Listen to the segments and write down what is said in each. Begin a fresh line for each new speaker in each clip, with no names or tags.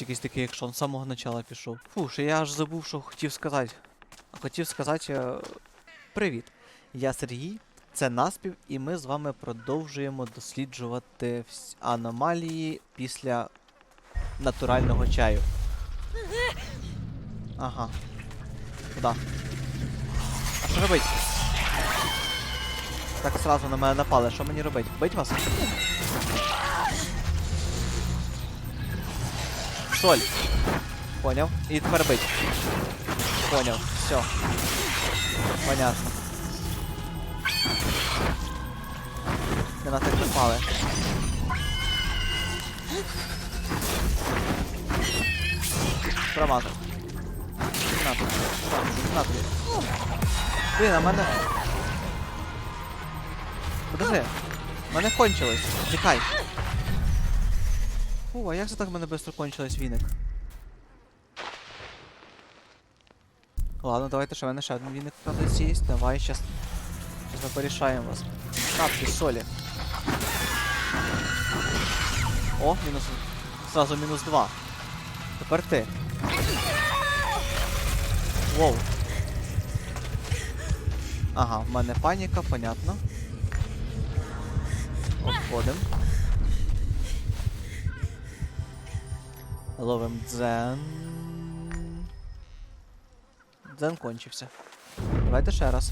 Щось якийсь такий екшон з самого начала пішов. Фу, ще я аж забув, що хотів сказати. Хотів сказати. е, Привіт. Я Сергій, це Наспів, і ми з вами продовжуємо досліджувати аномалії після натурального чаю. Ага. Куда? А що робить? Так сразу на мене напали. Що мені робити? Бить вас? Соль. Поняв. І тепер бить. Поняв. Все. Понятно. Не на тих напали. Промазав. На тобі. На тобі. Блін, а мене... Подожди. Мене кончилось. Тікай. Фу, а як це так в мене швидко кончилось віник? Ладно, давайте ще в мене ще один віник правда є. Давай щас. Щас ми порішаємо вас. Капки солі. О, мінус. Сразу мінус два. Тепер ти. Воу. Ага, в мене паніка, понятно. Обходим. Ловим дзен. Дзен кончився. Давайте ще раз.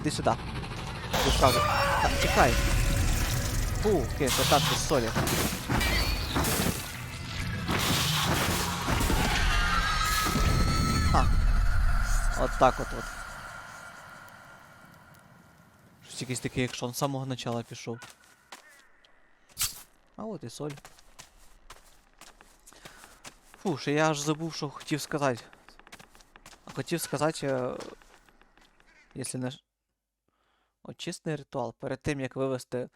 Іди сюди. Ти сразу. Так, тікай. Фу, киш, отак без солі. А. От так от от. Щось якийсь такий екшон з самого начала пішов. А от і соль. Ще я аж забув, що хотів сказати. Хотів сказати, е, якщо не. Очисний ритуал. Перед тим, як вивести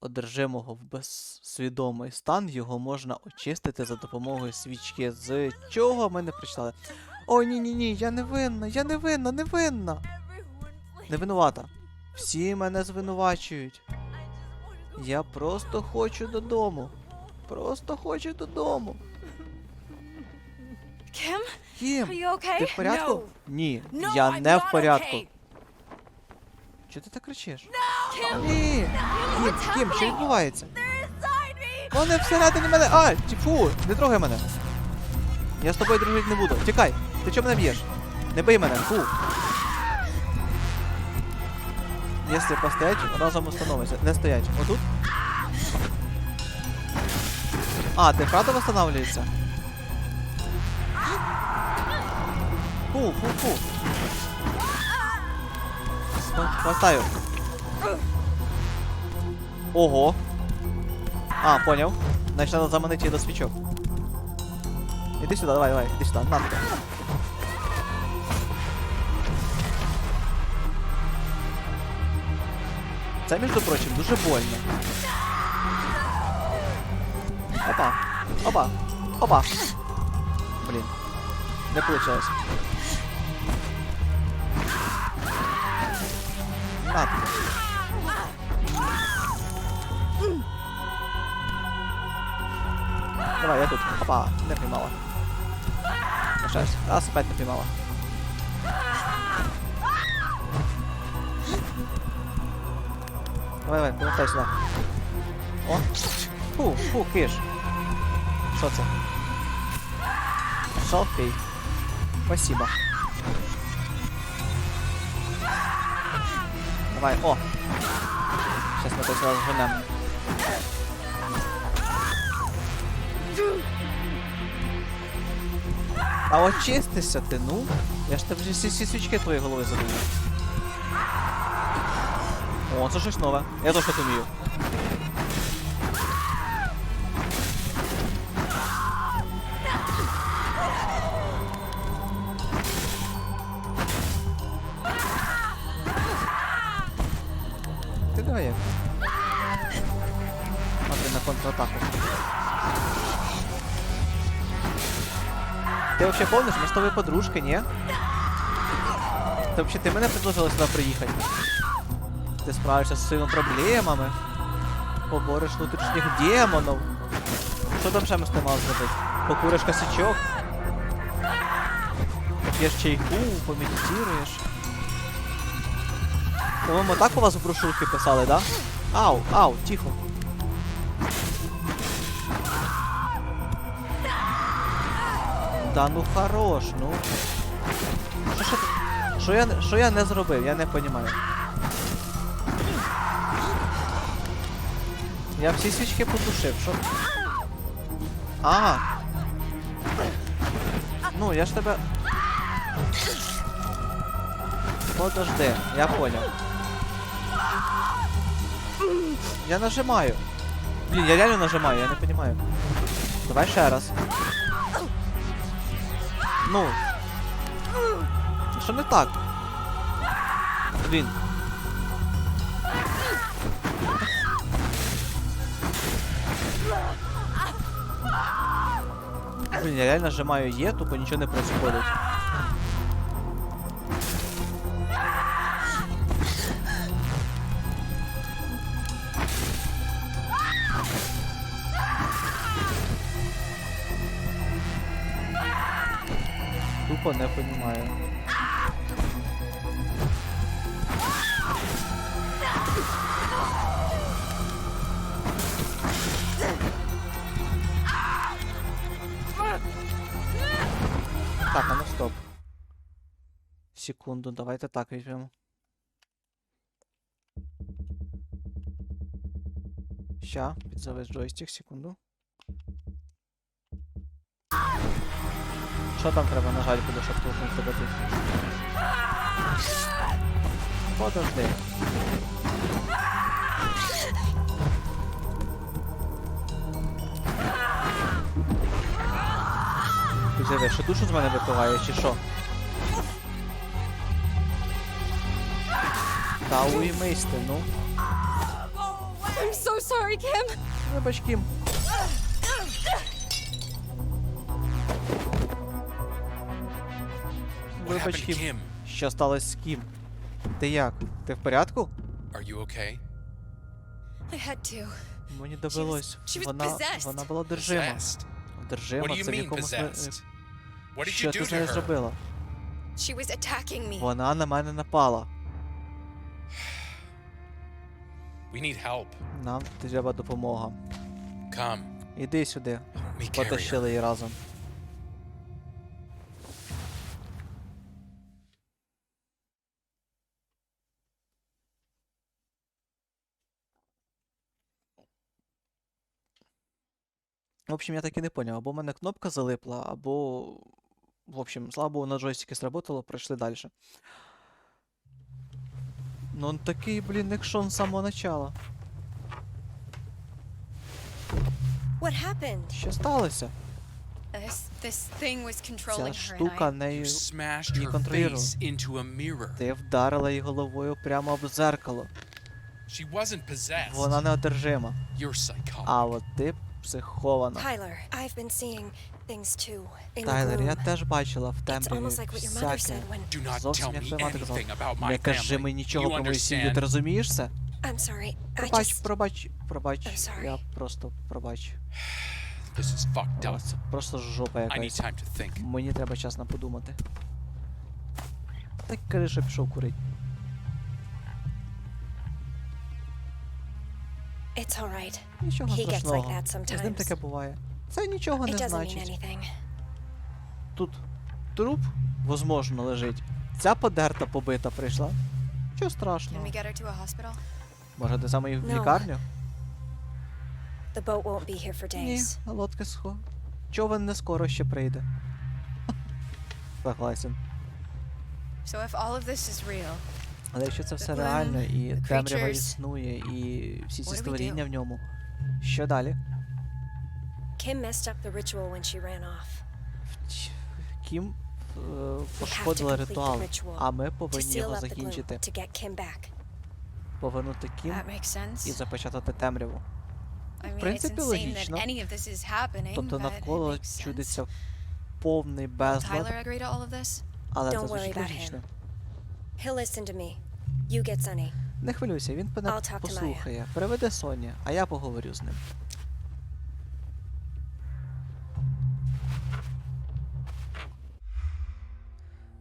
одержимого в безсвідомий стан, його можна очистити за допомогою свічки. З чого ми не прочитали? Ой, ні, ні, ні, я не винна, я не винна, не винна. Не винувата. Всі мене звинувачують. Я просто хочу додому. Просто хочу додому.
Kim,
Кім, ти в порядку? Ні,
No,
я
I'm
не в порядку.
okay.
Чого ти так кричиш?
Kim,
Ні! Кім,
what's
Кім, що відбувається? Вони всередині мене. А, ті- фу, не трогай мене. Я з тобою дружити не буду. Тікай. Ти чого мене б'єш? Не бий мене, фу. Якщо постоять, разом установиться. Не стоять. Отут? А, ти правда восстанавливається? Фу, фу, фу. Сто- Хватаю. Ого. А, понял. Значит, надо заманить її до свічок. Іди сюди, давай, давай, іди сюди, на тебе. Це, між прочим, дуже больно. Опа. Опа. Опа. Блін. Не получилось. Тебе. Давай, я тут. Опа, не поймала. Лишаюсь. Раз, опять не поймала. Давай, давай, повертай сюди. О! Фу, фу, киш. Що це? Салфей. Спасибо. Давай, о! Сейчас мы это сразу заженем. А очистися ти, ну. Я ж тебе вже всі, всі свічки твої голови задумав. О, це щось нове. Я теж так вмію. Ти давай як. Смотри на контратаку. Ты вообще помнишь, мы с тобой подружка, не? Ты вообще ты меня предложила сюда приехать. Ты справишься со своими проблемами. Поборешь внутрішніх демонів. Що там ще ми з тим мали зробити? Покуриш косячок? П'єш чайку, помедитируєш. По-моєму, так у вас в брошурці писали, да? Ау, ау, тихо. Да ну хорош, ну. Що, що, що, я, що я не зробив, я не розумію. Я всі свічки потушив, що. А. Ну, я ж тебе. Подожди, я понял. Я нажимаю. Блін, я реально нажимаю, я не понимаю. Давай ще раз. Ну. Що не так? Блін. Блін, я реально нажимаю Е, тупо нічого не происходит. Не понимаю. Так, а ну стоп. Секунду, давайте так візьмемо. Ща, підзавис джойстик, секунду. Що там треба нажати буде, щоб толкнути тебе тут? Подожди. Підзави, що душу з мене випиває, чи що? Та уймись ти, ну.
I'm so sorry, Kim.
Вибач, Кім. Вибач,
happened,
Кім. Що сталося з Кім? Ти як? Ти в порядку?
Are you okay?
I had to.
Мені довелось.
she was
Вона,
possessed.
вона була?
What
Одержима,
do you
це в якомусь... ми-
possessed? What did
Що ти з нею зробила?
She was attacking me.
Вона на мене напала.
We need help.
Нам треба допомога.
Come.
Іди сюди. Потащили її разом. В общем, я так і не поняв, або в мене кнопка залипла, або. В общем, слава Богу, на джойстике сработало, пройшли далі. Ну он такий, блін, екшон з самого начала.
What happened?
Що сталося?
This this thing was controlling and
штука нею. Не
mirror.
Ти вдарила її головою прямо об зеркало.
She wasn't possessed.
Вона неодержима.
You're psychotic.
А от ти психована.
Tyler, I've been seeing things too.
Тайлер, я теж бачила в
It's
темряві
almost like what your mother
всяке.
said when.
Do not
Зовсім як твоя мати казала. Не кажи мені нічого про мою сім'ю, ти розумієш це?
I'm sorry.
Пробач, пробач, пробач. Я просто пробач.
This is fucked up.
Це просто жопа
I need
якась.
time to think.
Мені треба чесно подумати. Так кажи, що пішов курить.
It's alright.
Нічого
He gets like
страшного.
that
З ним
sometimes.
таке буває. Це нічого
It
не
doesn't mean
значить.
anything.
Тут труп, возможно, лежить. Ця подерта побита прийшла. Нічого
Can
страшного.
we get her to a hospital?
Може, ти саме її в
No.
лікарню?
The boat won't be here for
Ні,
days.
лодка схо. Човен не скоро ще прийде. Согласен.
So if all of this is real,
Але якщо це все реально, і темрява існує, і всі ці створіння в ньому. Що далі?
Kim messed up the ritual when she ran off.
Вть- Кім е,
We have to
пошкодила
complete the
ритуал,
ritual
а ми
to
повинні
seal
його
up the gloom
закінчити.
to get Kim back.
Повернути Кім
that makes sense.
і запечатати темряву.
I mean, it's
принципі,
insane that
логічно.
any of this is happening,
Тобто навколо
makes sense.
чудиться повний безлад,
Tyler agree to all of this?
але це
Don't worry
звучить
about
логічно.
He'll listen to me. You get Sunny.
Не хвилюйся, він мене послухає. Приведе Соні, а я поговорю з ним.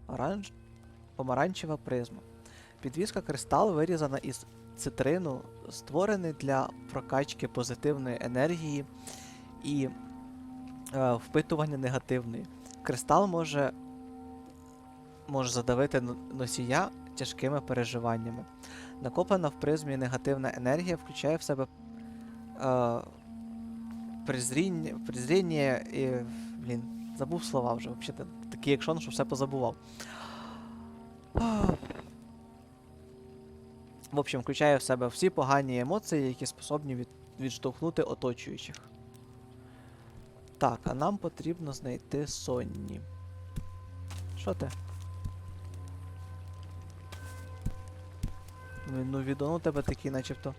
Оранж... Помаранчева призма. Підвіска кристал вирізана із цитрину, створений для прокачки позитивної енергії і е, впитування негативної. Кристал може може задавити носія тяжкими переживаннями. Накоплена в призмі негативна енергія включає в себе е, презріння, презріння і. Блін, забув слова вже. Взагалі такий екшон, що все позабував. В общем, включає в себе всі погані емоції, які способні від, відштовхнути оточуючих. Так, а нам потрібно знайти Сонні. Що ти? Ну, ну відон у тебе такий, начебто.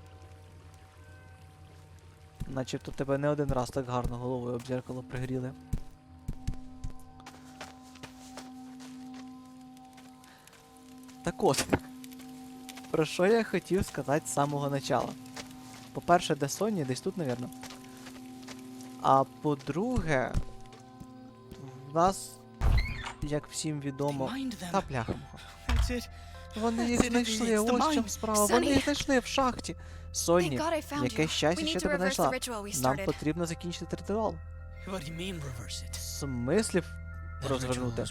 Начебто тебе не один раз так гарно головою об дзеркало пригріли. Так от. Про що я хотів сказати з самого начала? По-перше, де Соні, десь тут, навірно. А по-друге, в нас, як всім відомо. Та бляха. Вони їх знайшли, ось в чому справа. Вони їх знайшли в шахті. Соні, яке щастя, що тебе знайшла. Нам потрібно закінчити ритуал. Смислів
That
розвернути.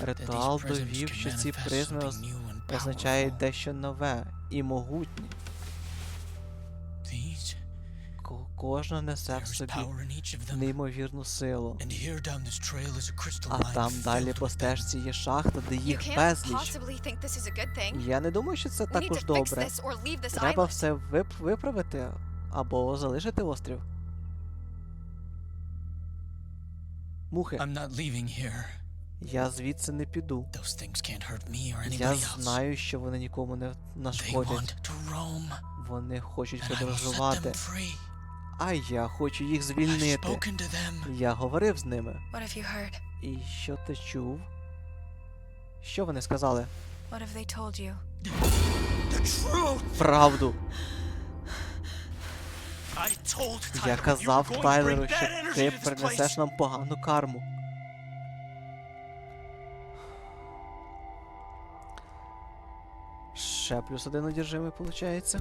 Ритуал довів, що ці призми означають дещо нове і могутнє. Кожна несе в собі
power in each of them.
неймовірну силу.
And here down this trail is a crystal
А
mine
там далі по стежці є шахта, де
You
їх
can't
безліч.
possibly think this is a good thing.
Я не думаю, що це
We need
також
to fix
добре.
this or leave this
Треба
island.
все вип- виправити або залишити острів. Мухи,
I'm not leaving here.
я звідси не піду.
Those things can't hurt me or
Я
anybody else.
знаю, що вони нікому не
They
нашкодять.
want to roam.
Вони хочуть подорожувати. А я хочу їх звільнити. Я говорив з ними.
What have you heard?
І що ти чув? Що вони сказали?
What have they told you?
The truth!
Правду.
I told
Я казав Тайлеру, що ти принесеш нам погану карму. Ще плюс один одержимий, виходить.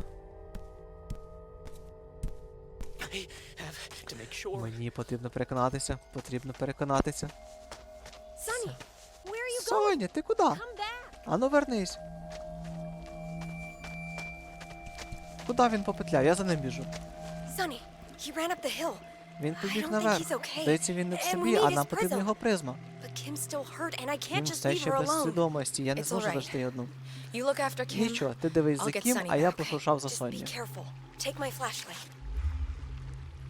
Мені потрібно переконатися. Потрібно переконатися. Соня, ти куди? Ану вернись. Куди він попетляв? Я за ним біжу. Він побіг наверх. Здається, він не в собі, а нам потрібна його призма.
just
все ще без свідомості, я не зможу лишити її одну. Нічого, ти дивись за Кім, а я послушав за
Just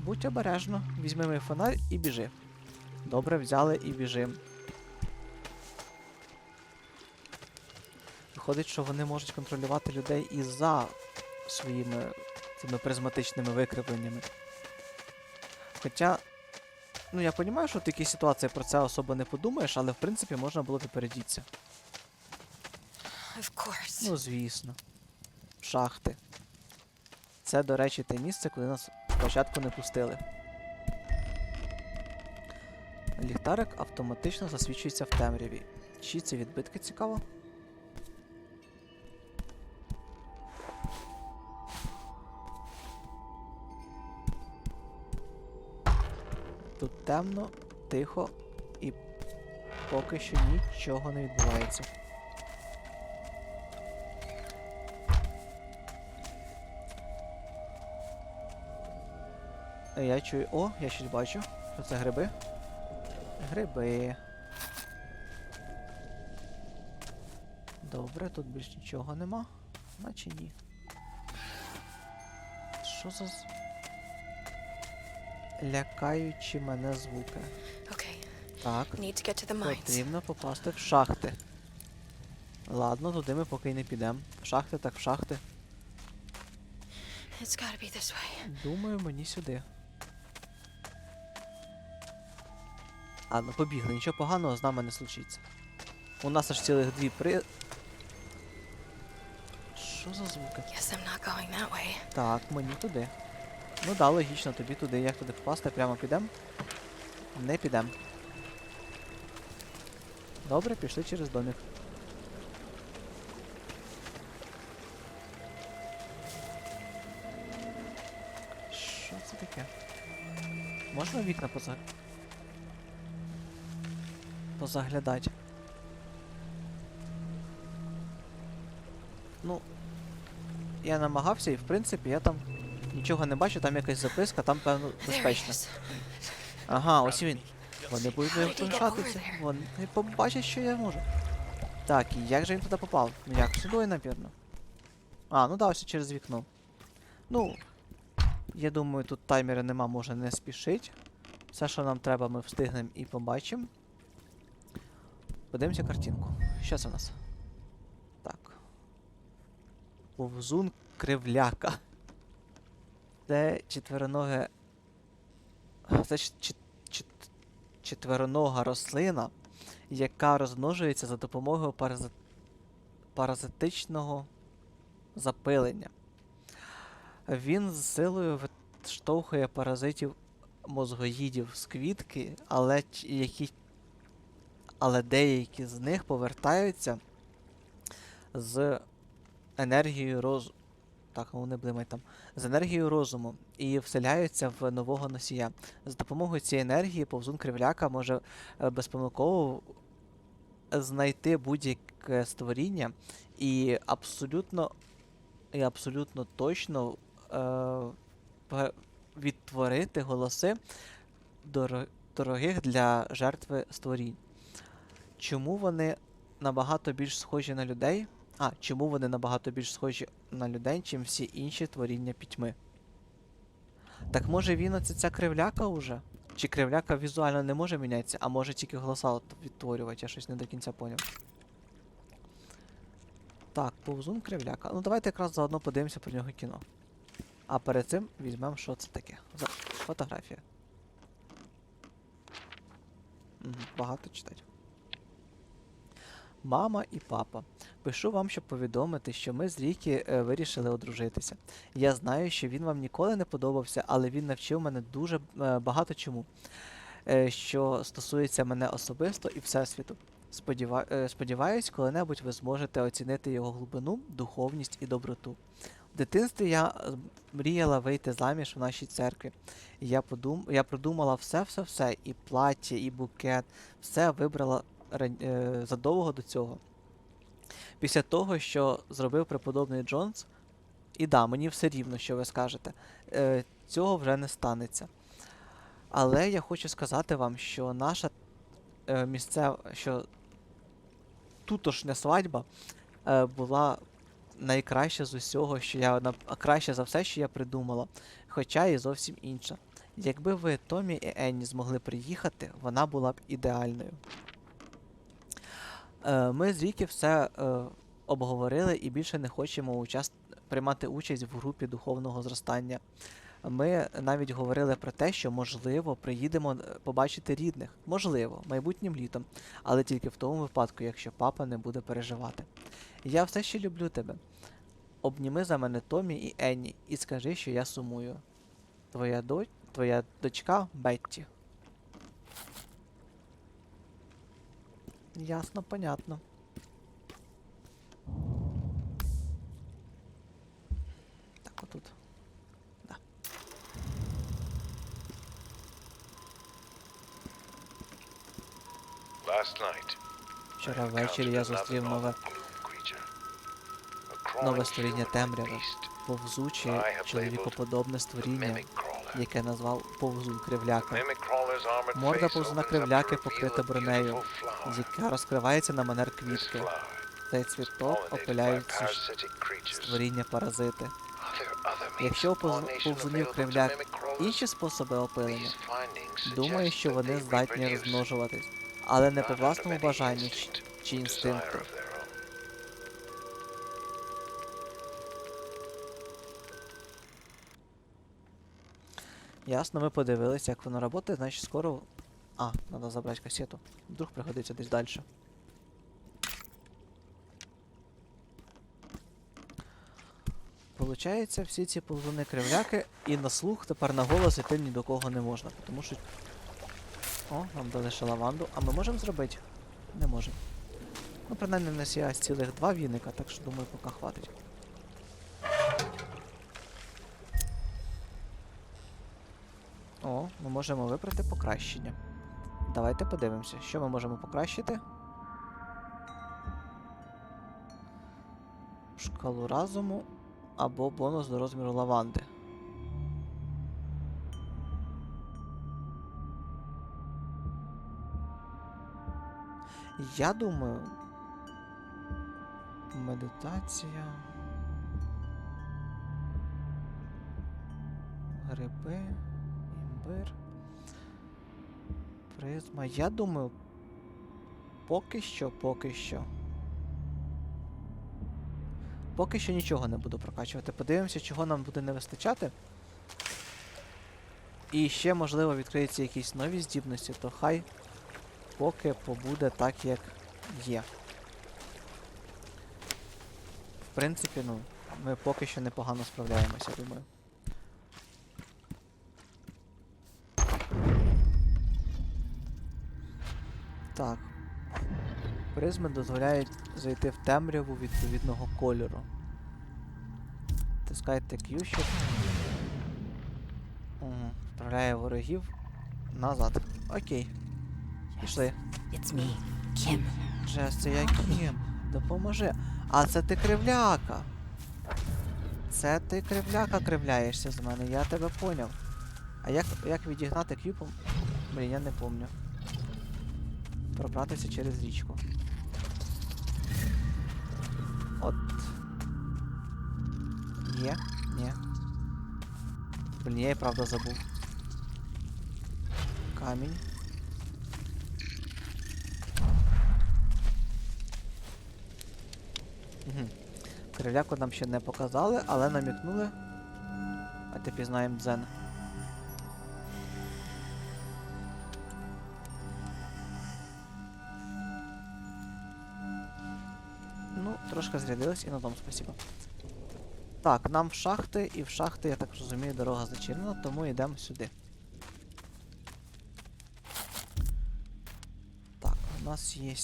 Будь обережно, візьми мій фонарь і біжи. Добре, взяли і біжим. Виходить, що вони можуть контролювати людей і за своїми цими призматичними викривленнями. Хоча, ну я розумію, що в такій ситуації про це особо не подумаєш, але в принципі можна було попередітися.
Of.
Ну, звісно. Шахти. Це, до речі, те місце, куди нас спочатку не пустили. Ліхтарик автоматично засвічується в темряві. Чи це відбитки цікаво? Тут темно, тихо і поки що нічого не відбувається. Я чую. О, я щось бачу. Що це гриби? Гриби. Добре, тут більш нічого нема. Наче ні. Що за. з- Лякаючі мене звуки.
Okay.
Так,
need to get to the mines.
потрібно попасти в шахти. Ладно, туди ми поки й не підемо. В шахти так в шахти.
It's gotta be this way.
Думаю, мені сюди. Ладно, ну, побігли, нічого поганого з нами не случиться. У нас аж цілих дві при. Що за звуки?
Guess I'm not going that way.
Так, мені туди. Ну да, логічно, тобі туди. Як туди попасти? Прямо підем. Не підем. Добре, пішли через домик. Що це таке? Можна вікна позакривати? Позаглядати? Ну, я намагався і в принципі я там нічого не бачу, там якась записка, там певно безпечно. Ага, ось він. Вони будуть
over there?
Вони побачать, що я можу. Так, і як же він туди попав? Ну як, сюди, напевно. А, ну да, ось через вікно. Ну, я думаю, тут таймера нема, може не спішить. Все, що нам треба, ми встигнемо і побачимо. Подивимося картинку. Що це у нас? Так. Повзун кривляка. Це четвероноге. Це четверонога рослина, яка розмножується за допомогою парази... паразитичного запилення. Він з силою відштовхує паразитів мозгоїдів з квітки, але, які... але деякі з них повертаються з енергією роз... Так, не блимай там. З енергією розуму і вселяються в нового носія. За допомогою цієї енергії повзун кривляка може е, безпомилково знайти будь-яке створіння і абсолютно і абсолютно точно е, відтворити голоси дорогих для жертви створінь. Чому вони набагато більш схожі на людей? А, чому вони набагато більш схожі на людей, чим всі інші творіння пітьми? Так може він оце ця кривляка уже? Чи кривляка візуально не може мінятися, а може тільки голоса відтворювати, я щось не до кінця поняв. Так, повзун кривляка. Ну давайте якраз заодно подивимося про нього кіно. А перед цим візьмемо, що це таке. Фотографія. Мгм, багато читати. Мама і папа. Пишу вам, щоб повідомити, що ми з Рікі е, вирішили одружитися. Я знаю, що він вам ніколи не подобався, але він навчив мене дуже е, багато чому, е, що стосується мене особисто і всесвіту. Сподіва... сподіваюсь, коли-небудь ви зможете оцінити його глибину, духовність і доброту. В дитинстві я мріяла вийти заміж в нашій церкві. Я, подум... я продумала все-все-все, і плаття, і букет, все вибрала задовго до цього. Після того, що зробив преподобний Джонс, і да, мені все рівно, що ви скажете, е, цього вже не станеться. Але я хочу сказати вам, що наша е, місцева, що тутошня свадьба е, була найкраща з усього, що я краще за все, що я придумала, хоча і зовсім інша. Якби ви Томі і Енні змогли приїхати, вона була б ідеальною. Е, Ми з Рікі все е, обговорили і більше не хочемо участ... приймати участь в групі духовного зростання. Ми навіть говорили про те, що можливо приїдемо е, побачити рідних. Можливо, майбутнім літом, але тільки в тому випадку, якщо папа не буде переживати. Я все ще люблю тебе. Обніми за мене Томі і Енні і скажи, що я сумую. Твоя, до... Твоя дочка Бетті. Ясно, понятно. Так, отут. Да. Вчора ввечері я зустрів нове, нове створіння темряви, повзуче, чоловікоподобне створіння, яке назвав повзун кривляка,
armored
Морда
opens
кривляки покрита бронею, яка розкривається на манер квітки. Цей цвіток опиляють створіння паразити. Якщо у повзунів кривляк інші способи опилення, думаю, що вони здатні розмножуватись, але не по власному бажанню чи, інстинкту. Ясно, ми подивилися, як воно працює, значить скоро. А, треба забрати касету. Вдруг пригодиться десь далі. Получається, всі ці ползуни кривляки і на слух тепер на голос іти ні до кого не можна, тому що. О, нам дали ще лаванду. А ми можемо зробити? Не можемо. Ну, принаймні, в нас є аж цілих два віника, так що думаю, поки хватить. Можемо вибрати покращення. Давайте подивимося, що ми можемо покращити. Шкалу разуму або бонус до розміру лаванди. Я думаю. Медитація. Гриби, імбир. Призма. Я думаю. Поки що, поки що. Поки що нічого не буду прокачувати. Подивимося, чого нам буде не вистачати. І ще, можливо, відкриються якісь нові здібності, то хай поки побуде так, як є. В принципі, ну, ми поки що непогано справляємося, думаю. Так. Призми дозволяють зайти в темряву відповідного кольору. Тискайте Q, щоб. Угу. Вправляє ворогів назад. Окей. Пішли.
It's me, Kim.
Джес, це я Кім. Допоможи. А це ти кривляка. Це ти кривляка кривляєшся з мене, я тебе поняв. А як, як відігнати кюпом? Блін, я не помню. Пробратися через річку. От. Є? Ні. Блін, я і правда забув. Камінь. Угу. Кривляку нам ще не показали, але намікнули. А ти пізнаємо дзен. Трошки зрядилось і на тому спасибо. Так, нам в шахти, і в шахти, я так розумію, дорога зачинена, тому йдемо сюди. Так, у нас є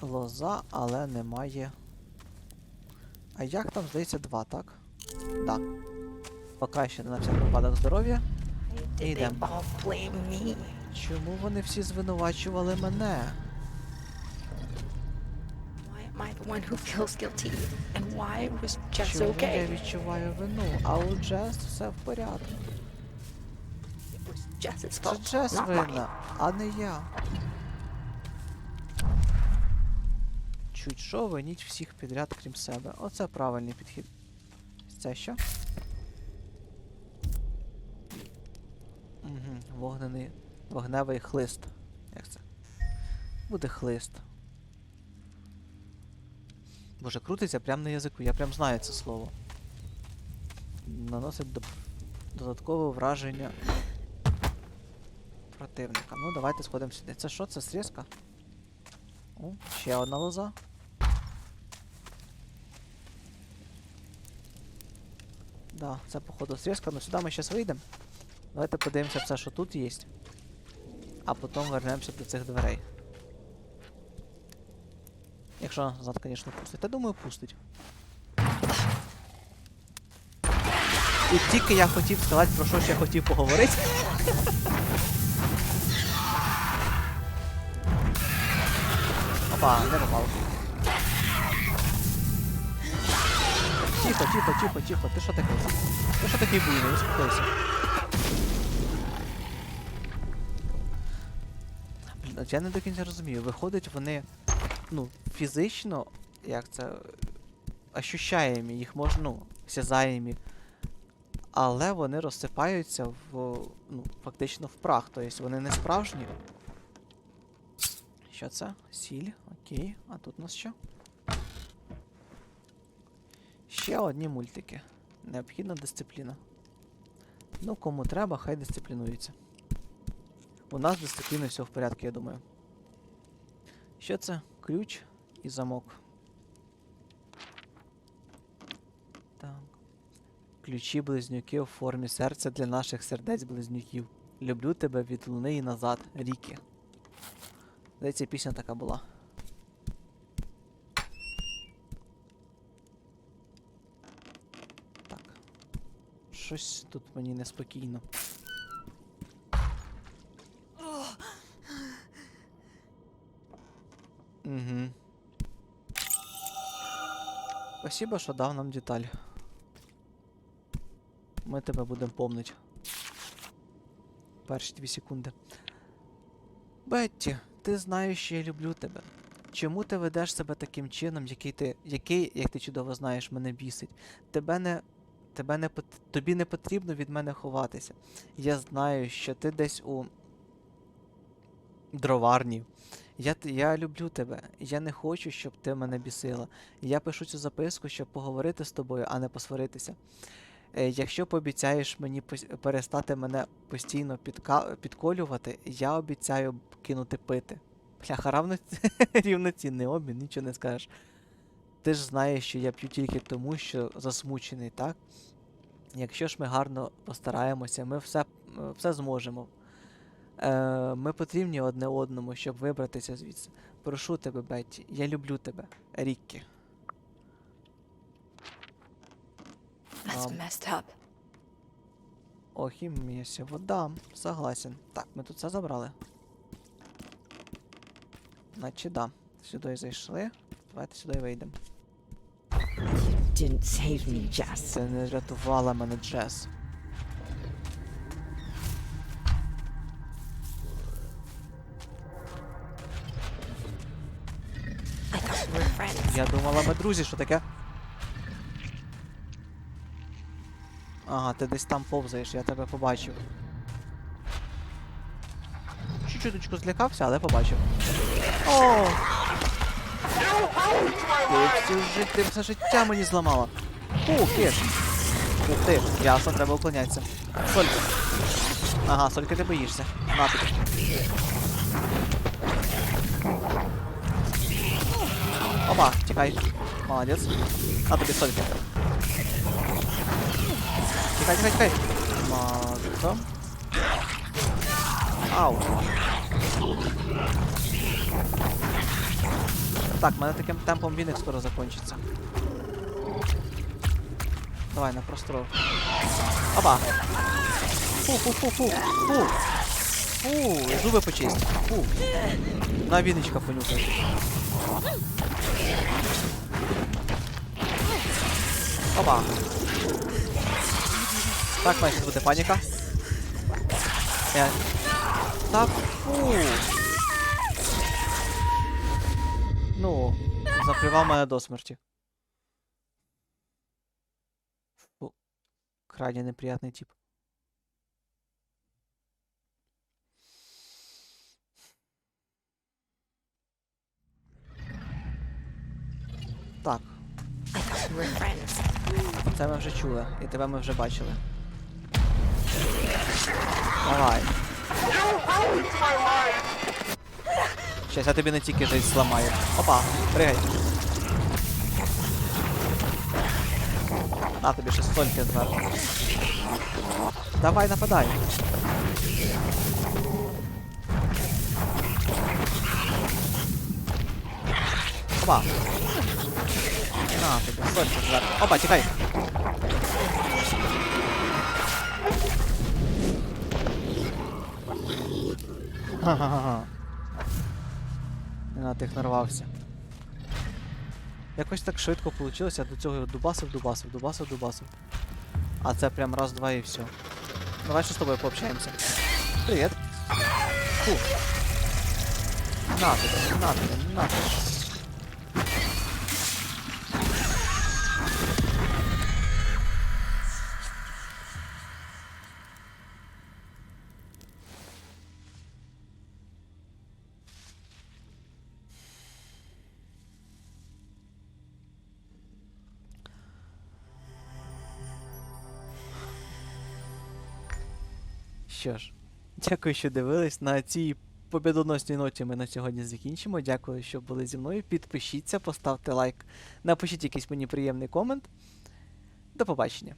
лоза, але немає. А як там, здається, два, так? Так. Покращити на всяк випадок здоров'я. І йдемо. Чому вони всі звинувачували мене?
Am I the one who feels guilty? And why was Jess
Чому я
okay?
відчуваю вину? А у Джес все в порядку.
It was Jess's
Це
fault,
Джес
not mine.
винна, а не я. Чуть що виніть всіх підряд, крім себе. Оце правильний підхід. Це що? Угу, вогнений. Вогневий хлист. Як це? Буде хлист. Боже, крутиться прямо на язику, я прям знаю це слово. Наносить доп- додаткове враження противника. Ну, давайте сходимо сюди. Це що? Це срізка? О, ще одна лоза. Да, це походу срізка, ну сюди ми зараз вийдемо. Давайте подивимося все, що тут є. А потім вернемося до цих дверей. Якщо назад, звісно, пустить. Та думаю, пустить. І тільки я хотів сказати, про що ще хотів поговорити. Опа, не попав. Тихо, тихо, тихо, тихо. Ти що такий? Ти що такий буйний? Успокойся. Блін, я не до кінця розумію. Виходить, вони, ну, фізично, як це, ощущаємі, їх можна, ну, осязаємі. Але вони розсипаються в, ну, фактично в прах. Тобто вони не справжні. Що це? Сіль, окей. А тут у нас що? Ще одні мультики. Необхідна дисципліна. Ну, кому треба, хай дисциплінується. У нас з дисципліною все в порядку, я думаю. Що це? Ключ і замок. Так. Ключі близнюки у формі серця для наших сердець близнюків. Люблю тебе від луни і назад, Рікі. Здається, пісня така була. Так. Щось тут мені неспокійно. Угу. Спасибо, що дав нам деталь. Ми тебе будемо помнить. Перші дві секунди. Бетті, ти знаєш, що я люблю тебе. Чому ти ведеш себе таким чином, який ти, який, як ти чудово знаєш, мене бісить? Тебе не. Тебе не тобі не потрібно від мене ховатися. Я знаю, що ти десь у дроварні. Я, я люблю тебе. Я не хочу, щоб ти мене бісила. Я пишу цю записку, щоб поговорити з тобою, а не посваритися. Е, якщо пообіцяєш мені перестати мене постійно підколювати, я обіцяю кинути пити. Бляха, равно... рівноцінний обмін, нічого не скажеш. Ти ж знаєш, що я п'ю тільки тому, що засмучений, так? Якщо ж ми гарно постараємося, ми все, все зможемо. Е, ми потрібні одне одному, щоб вибратися звідси. Прошу тебе, Бетті, я люблю тебе, Ріккі.
That's messed up.
Ох, і місі, вода, согласен. Так, ми тут все забрали. Наче да. Сюди зайшли. Давайте сюди вийдемо. Це не врятувала мене Джес. Я думала, ми друзі, що таке? Ага, ти десь там повзаєш, я тебе побачив. Чуть-чуточку злякався, але побачив. О! Ти всю ти все життя мені зламала. Фу, киш. Ух ти, ясно, треба уклонятися. Солька. Ага, Солька, ти боїшся. На. Опа, тікай. Молодець. На тобі Солька. Тікай, тікай, тікай. Мазко. Ау. Так, в мене таким темпом віник скоро закончиться. Давай, на простров. Опа! Фу, фу, фу, фу, фу. Фу, зуби почисть. Фу. На віночка понюхай. Опа. Так, має бути паніка. Я... Та фу. Ну, заплював мене до смерті. Фу. Крайне неприятний тип. Так,
I thought we were friends.
Це ми вже чули, і тебе ми вже бачили. Давай. Щас я тобі не тільки життя зламаю. Опа, пригай. На тобі ще стільки зверху. Давай, нападай. Опа. На тобі, стільки зверху. Опа, тікай. Ха-ха-ха. На тих нарвався. Якось так швидко вийшло, я до цього дубасив, дубасив, дубасив, дубасив. А це прям раз, два і все. Давай ще з тобою пообщаємося. Привіт. Фу. На тобі, на тобі, на тобі. Що ж, дякую, що дивились. На цій побідоносній ноті ми на сьогодні закінчимо. Дякую, що були зі мною. Підпишіться, поставте лайк, напишіть якийсь мені приємний комент. До побачення.